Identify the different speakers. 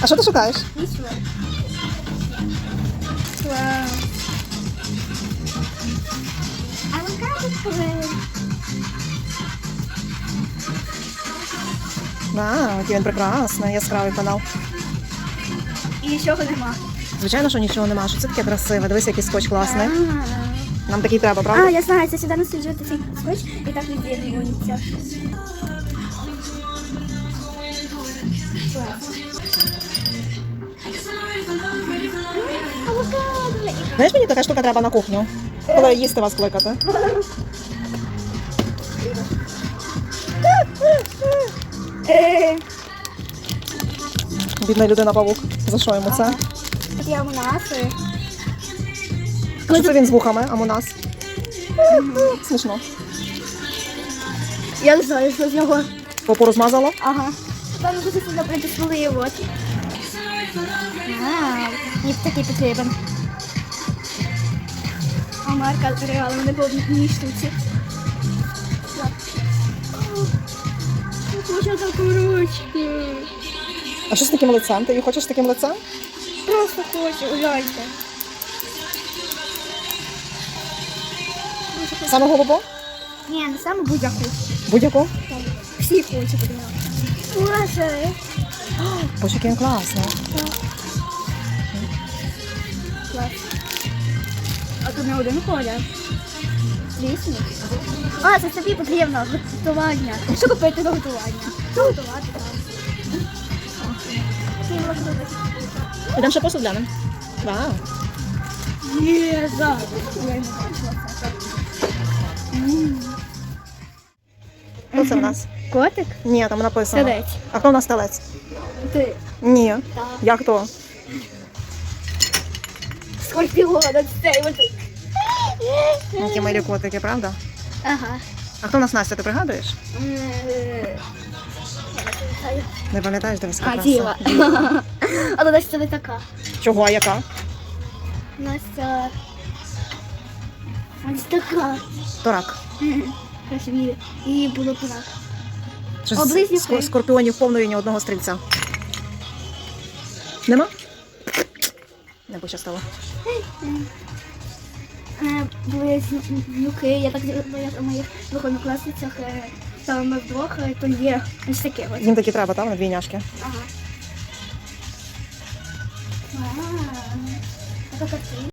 Speaker 1: А що ти шукаєш?
Speaker 2: Нічого. Вау. Авокадо
Speaker 1: Вау, який він прекрасний, яскравий канал.
Speaker 2: І нічого нема.
Speaker 1: Звичайно, що нічого нема. Що це таке красиве? Дивись, який скотч класний. Нам такий треба, правда?
Speaker 2: А, я знаю, це сюди насаджувати цей скотч і так від'єднується. Авокадо!
Speaker 1: Знаєш, мені така штука треба на кухню. Коли їсти вас кликати. Бідна людина павук. За що йому це?
Speaker 2: Є ананаси.
Speaker 1: Що це він з вухами, а у нас? Смішно.
Speaker 2: Я не знаю, що з нього.
Speaker 1: Попу розмазало?
Speaker 2: Ага. Там дуже сильно притиснули от. А, мені такий потрібен. Марка реально вони по одній штуці. Таку ручки.
Speaker 1: А що з таким лицем? Ти її хочеш з таким лицем?
Speaker 2: Просто хочу, гляньте.
Speaker 1: Саме голубо?
Speaker 2: Ні, не саме будь-яку.
Speaker 1: Будь-яку?
Speaker 2: Всі хочу подивитися. Боже.
Speaker 1: Боже, який він класний.
Speaker 2: Клас. А тут не один колір. Вісім. А, це тобі потрібно готування. Що купити до готування? Що готувати там? Можна
Speaker 1: ще посуд глянемо. Вау.
Speaker 2: Є, зараз. Я не бачила це.
Speaker 1: Хто це в нас?
Speaker 2: Котик?
Speaker 1: Ні, там написано.
Speaker 2: Телець.
Speaker 1: А хто у нас телець?
Speaker 2: Ти.
Speaker 1: Ні.
Speaker 2: Так.
Speaker 1: Як то?
Speaker 2: Скорпіон, цей от.
Speaker 1: Які милі котики, правда?
Speaker 2: Ага.
Speaker 1: А хто у нас Настя, ти пригадуєш?
Speaker 2: Е,
Speaker 1: Не пам'ятаєш, дивись, яка
Speaker 2: А,
Speaker 1: краса.
Speaker 2: діва. А то Настя не така.
Speaker 1: Чого, а яка?
Speaker 2: Настя. Ось така.
Speaker 1: То рак.
Speaker 2: Красиві. І було так.
Speaker 1: Щось скорпіонів повної ні одного стрільця. Нема? Не пощастило.
Speaker 2: Е, Були внуки, я так знаю, у моїх двох саме ми вдвох, е, то є ось таке Ось.
Speaker 1: Їм такі треба, там, на двійняшки.
Speaker 2: Ага. А картина.